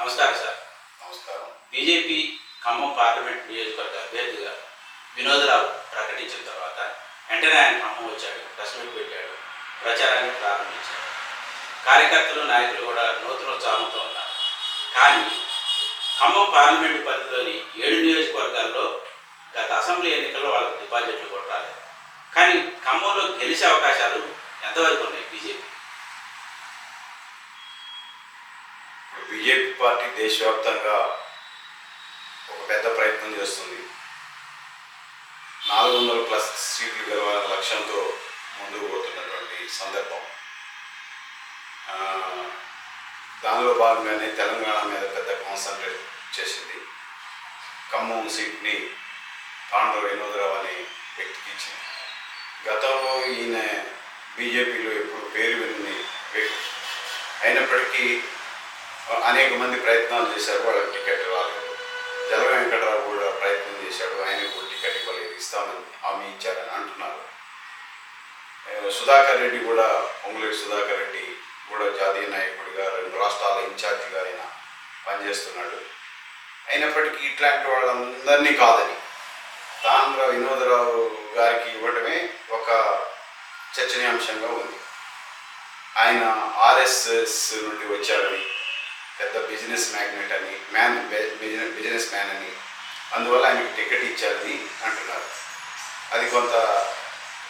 నమస్కారం సార్. నమస్కారం. BJP Khammam parliament నియోజకవర్గ అభ్యర్థిగా వినోదరావు ప్రకటించిన తర్వాత వెంటనే ఆయన ఖమ్మం వచ్చాడు ప్రెస్ మీట్ పెట్టాడు ప్రచారాన్ని ప్రారంభించాడు. కార్యకర్తలు నాయకులు కూడా నూతనోత్సాహంతో ఉన్నారు. కానీ ఖమ్మం పార్లమెంటు పరిధిలోని ఏడు నియోజకవర్గాల్లో గత అసెంబ్లీ ఎన్నికల్లో వాళ్ళకి డిపాజిట్లు కూడా రాలేదు. కానీ ఖమ్మంలో గెలిచే అవకాశాలు ఎంతవరకు ఉన్నాయి బీజేపీ ఇప్పుడు బీజేపీ పార్టీ దేశవ్యాప్తంగా ఒక పెద్ద ప్రయత్నం చేస్తుంది. నాలుగు వందల ప్లస్ సీట్లు గెలవాలనే లక్ష్యంతో ముందుకు పోతున్నటువంటి సందర్భం. దానిలో భాగంగానే తెలంగాణ మీద పెద్ద కాన్సన్ట్రేట్ చేసింది. ఖమ్మం సీట్ని పాండవ వినోదరావు అనే వ్యక్తికి ఇచ్చింది. గతంలో ఈయన బీజేపీలో ఎప్పుడు పేరు విని వ్యక్తి. అయినప్పటికీ అనేక మంది ప్రయత్నాలు చేశారు వాళ్ళకి టికెట్ రాలేదు. జల వెంకటరావు కూడా ప్రయత్నం చేశాడు ఆయన కూడా టికెట్ ఇవ్వలేదు ఇస్తామని హామీ ఇచ్చారని అంటున్నారు. సుధాకర్ రెడ్డి కూడా పొంగులేటి సుధాకర్ రెడ్డి కూడా జాతీయ నాయకుడిగా రెండు రాష్ట్రాల ఇన్ఛార్జిగా ఆయన పనిచేస్తున్నాడు. అయినప్పటికీ ఇట్లాంటి వాళ్ళందరినీ కాదని తాంధ్ర వినోదరావు గారికి ఇవ్వడమే ఒక చర్చనీయాంశంగా ఉంది. ఆయన ఆర్ఎస్ఎస్ నుండి వచ్చారని పెద్ద బిజినెస్ మ్యాగ్నెట్ అని మ్యాన్ బిజినెస్ బిజినెస్ మ్యాన్ అని. అందువల్ల ఆయనకి టికెట్ ఇచ్చారని అంటున్నారు. అది కొంత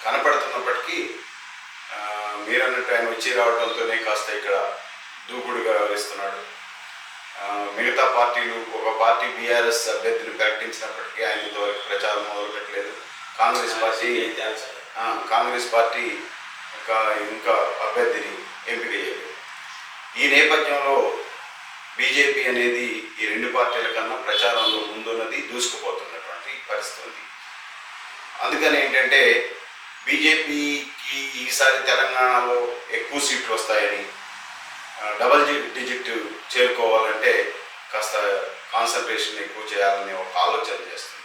కనపడుతున్నప్పటికీ మీరన్నట్టు ఆయన వచ్చి రావడంతోనే కాస్త ఇక్కడ దూకుడుగా వ్యవహరిస్తున్నాడు. మిగతా పార్టీలు ఒక పార్టీ బీఆర్ఎస్ అభ్యర్థిని ప్రకటించినప్పటికీ ఆయన ఇంతవరకు ప్రచారం మొదలుపెట్టలేదు. కాంగ్రెస్ పార్టీ కాంగ్రెస్ పార్టీ ఇంకా ఇంకా అభ్యర్థిని ఎంపిక చేయలేదు. ఈ నేపథ్యంలో బీజేపీ అనేది ఈ రెండు పార్టీల కన్నా ప్రచారంలో ముందున్నది దూసుకుపోతున్నటువంటి పరిస్థితి. ఉంది అందుకని ఏంటంటే బీజేపీకి ఈసారి తెలంగాణలో ఎక్కువ సీట్లు వస్తాయని డబల్ డిజిట్ చేరుకోవాలంటే కాస్త కాన్సన్ట్రేషన్ ఎక్కువ చేయాలని ఒక ఆలోచన చేస్తుంది.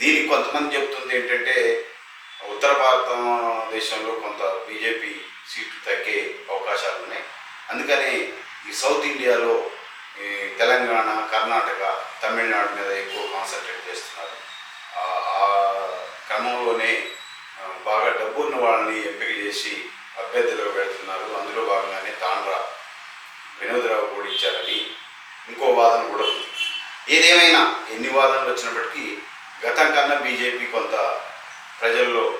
దీనికి కొంతమంది చెప్తుంది ఏంటంటే ఉత్తర భారతదేశంలో కొంత బీజేపీ సీట్లు తగ్గే అవకాశాలు ఉన్నాయి అందుకని ఈ సౌత్ ఇండియాలో ఈ తెలంగాణ కర్ణాటక తమిళనాడు మీద ఎక్కువ కాన్సన్ట్రేట్ చేస్తున్నారు. ఆ- క్రమంలోనే బాగా డబ్బు ఉన్న వాళ్ళని ఎంపిక చేసి అభ్యర్థులుగా పెడుతున్నారు. అందులో భాగంగానే తాండ్ర వినోదరావు కూడా ఇచ్చారని ఇంకో వాదన కూడా ఉంది. ఏదేమైనా ఎన్ని వాదనలు వచ్చినప్పటికీ గతం కన్నా బీజేపీ కొంత ప్రజల్లో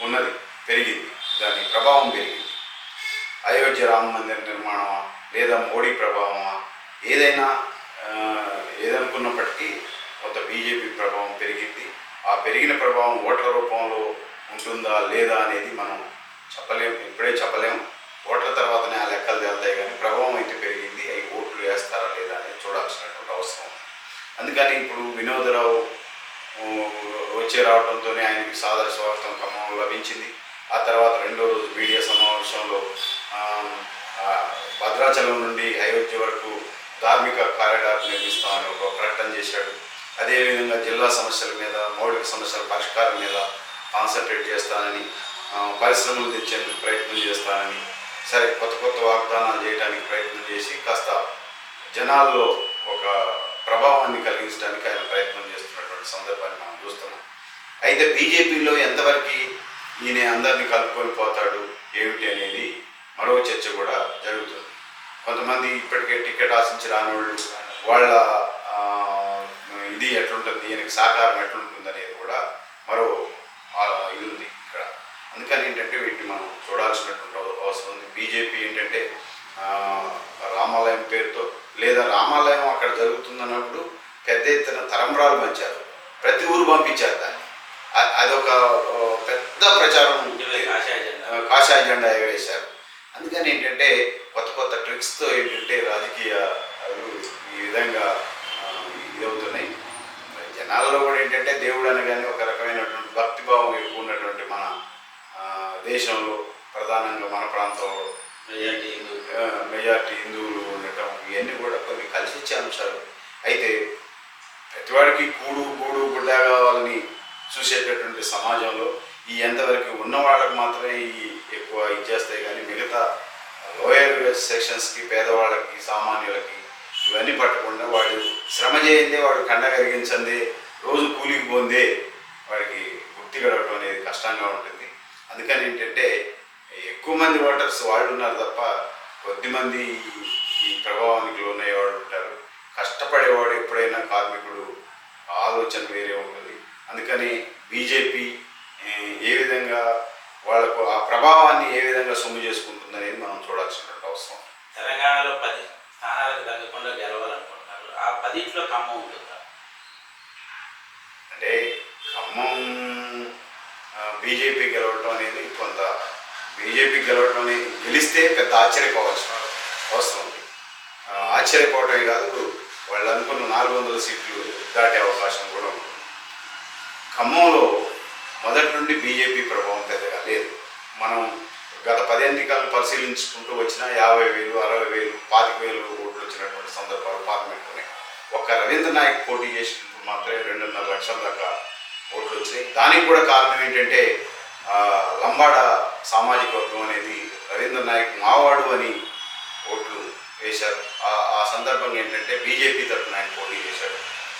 ఉన్నది పెరిగింది. దాని ప్రభావం పెరిగింది. అయోధ్య రామ మందిర నిర్మాణమా లేదా మోడీ ప్రభావమా ఏదైనా ఏదనుకున్నప్పటికీ కొంత బీజేపీ ప్రభావం పెరిగింది ఆ పెరిగిన ప్రభావం ఓట్ల రూపంలో ఉంటుందా లేదా అనేది మనం చెప్పలేము ఇప్పుడే చెప్పలేము ఓట్ల తర్వాతనే ఆ లెక్కలు తేలుతాయి కానీ ప్రభావం అయితే పెరిగింది. అవి ఓట్లు వేస్తారా లేదా అనేది చూడాల్సినటువంటి అవసరం ఉంది. అందుకని ఇప్పుడు వినోదరావు వచ్చే రావడంతోనే ఆయనకి సాదర స్వాగతం ఖమ్మంలో లభించింది. ఆ తర్వాత రెండో రోజు మీడియా సమావేశంలో భద్రాచలం నుండి అయోధ్య వరకు ధార్మిక కారిడార్ నిర్మిస్తామని ఒక ప్రకటన చేశాడు. అదేవిధంగా జిల్లా సమస్యల మీద మౌలిక సమస్యల పరిష్కారం మీద కాన్సన్ట్రేట్ చేస్తానని పరిశ్రమలు తెచ్చేందుకు ప్రయత్నం చేస్తానని సరే కొత్త కొత్త వాగ్దానాలు చేయడానికి ప్రయత్నం చేసి కాస్త జనాల్లో ఒక ప్రభావాన్ని కలిగించడానికి ఆయన ప్రయత్నం చేస్తున్నటువంటి సందర్భాన్ని మనం చూస్తున్నాం. అయితే బీజేపీలో ఎంతవరకు ఈయన అందరినీ కలుపుకొని పోతాడు ఏమిటి అనేది మరో చర్చ కూడా జరుగుతుంది. కొంతమంది ఇప్పటికే టికెట్ ఆశించి రానివాళ్ళు వాళ్ళ ఆ, ఇది ఎట్లుంటుంది ఈయనకి సహకారం ఎట్లుంటుంది అనేది కూడా మరో ఇది ఉంది ఇక్కడ. అందుకని ఏంటంటే వీటిని మనం చూడాల్సినటువంటి అవ- అవసరం ఉంది. బీజేపీ ఏంటంటే రామాలయం పేరుతో లేదా రామాలయం అక్కడ జరుగుతుందన్నప్పుడు పెద్ద ఎత్తున తరంబరాలు పంచారు. ప్రతి ఊరు పంపించారు దాన్ని. అదొక పెద్ద ప్రచారం కాషాయ జెండా. ఎగరేశారు అందుకని ఏంటంటే కొత్త కొత్త ట్రిక్స్తో ఏంటంటే రాజకీయాలు ఈ విధంగా ఇది మరి జనాల్లో కూడా ఏంటంటే దేవుడు అనగానే ఒక రకమైనటువంటి భక్తిభావం ఎక్కువ ఉన్నటువంటి మన దేశంలో ప్రధానంగా మన ప్రాంతంలో. మెజార్టీ మెజారిటీ హిందువులు ఉండటం ఇవన్నీ కూడా కొన్ని కలిసి వచ్చే అంశాలు. అయితే ప్రతివాడికి కూడు గూడు గుడ్డ కావాలని చూసేటటువంటి సమాజంలో ఈ ఎంతవరకు ఉన్న వాళ్ళకి మాత్రమే ఈ ఎక్కువ ఇచ్చేస్తాయి కానీ మిగతా ఓఎల్ఎస్ సెక్షన్స్కి పేదవాళ్ళకి సామాన్యులకి ఇవన్నీ పట్టకుండా వాడు శ్రమ చేయందే వాడు కండ కరిగించందే రోజు కూలికి పోందే వాడికి గుర్తి గడవడం అనేది కష్టంగా ఉంటుంది. అందుకని ఏంటంటే ఎక్కువ మంది ఓటర్స్ వాళ్ళు ఉన్నారు తప్ప కొద్ది మంది ఈ- ఈ ప్రభావానికి లోనయ్యేవాడు ఉంటారు. కష్టపడేవాడు ఎప్పుడైనా కార్మికుడు ఆలోచన వేరే ఉంటుంది. అందుకని బీజేపీ ఏ విధంగా వాళ్ళకు ఆ ప్రభావాన్ని ఏ విధంగా సొమ్ము చేసుకుంటుంది అనేది మనం చూడాల్సినటువంటి అవసరం. తెలంగాణలో పది స్థానాలకు తగ్గకుండా గెలవాలనుకుంటున్నారు. ఆ పదింట్లో ఖమ్మం ఉంటుందా? అంటే ఖమ్మం బీజేపీ గెలవడం అనేది కొంత బీజేపీ గెలవడం అనేది గెలిస్తే పెద్ద ఆశ్చర్యపోవాల్సిన అవసరం ఉంది. ఆశ్చర్యపోవటమే కాదు వాళ్ళు అనుకున్న నాలుగు వందల సీట్లు దాటే అవకాశం కూడా ఉంటుంది ఖమ్మంలో మొదటి నుండి బీజేపీ ప్రభావం పెద్దగా లేదు మనం గత పది ఎన్నికలను పరిశీలించుకుంటూ వచ్చిన యాభై వేలు అరవై వేలు పాతిక వేలు ఓట్లు వచ్చినటువంటి సందర్భాలు పార్లమెంట్లోనే. ఒక్క రవీంద్ర నాయక్ పోటీ చేసినప్పుడు మాత్రమే రెండున్నర లక్షల దాకా ఓట్లు వచ్చినాయి. దానికి కూడా కారణం ఏంటంటే లంబాడ సామాజిక వర్గం అనేది రవీంద్ర నాయక్ మావాడు అని ఓట్లు వేశారు. ఆ సందర్భం ఏంటంటే బీజేపీ తరఫున ఆయన పోటీ చేశాడు.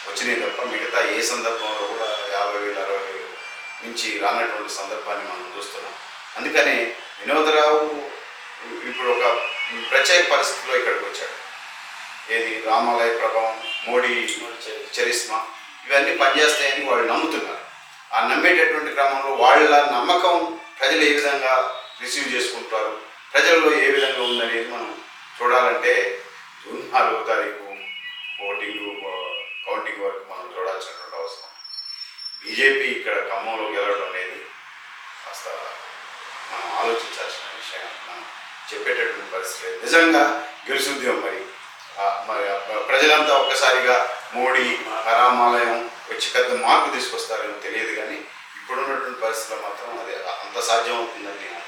వచ్చినాయి తప్ప మిగతా ఏ సందర్భంలో కూడా యాభై వేలు అరవై వేలు నుంచి రానటువంటి సందర్భాన్ని మనం చూస్తున్నాం. అందుకని వినోదరావు ఇప్పుడు ఒక ప్రత్యేక పరిస్థితిలో ఇక్కడికి వచ్చాడు. ఏది రామాలయ ప్రభావం మోడీ చరిస్మా ఇవన్నీ పనిచేస్తాయని వాళ్ళు నమ్ముతున్నారు. ఆ నమ్మేటటువంటి క్రమంలో వాళ్ళ నమ్మకం ప్రజలు ఏ విధంగా రిసీవ్ చేసుకుంటారు ప్రజల్లో ఏ విధంగా ఉందనేది మనం చూడాలంటే జూన్ నాలుగో తారీఖు ఓటింగ్ కౌంటింగ్ వరకు మనం చూడాల్సినటువంటి అవసరం. బీజేపీ ఇక్కడ ఖమ్మంలో గెలవడం అనేది ఆలోచించాల్సిన విషయం మనం చెప్పేటటువంటి పరిస్థితి లేదు. నిజంగా గెలుసుద్దాం మరి మరి ప్రజలంతా ఒక్కసారిగా మోడీ రామాలయం వచ్చి పెద్ద మార్పు తీసుకొస్తారని తెలియదు కానీ ఇప్పుడున్నటువంటి పరిస్థితిలో మాత్రం అది అంత సాధ్యం అవుతుందని నేను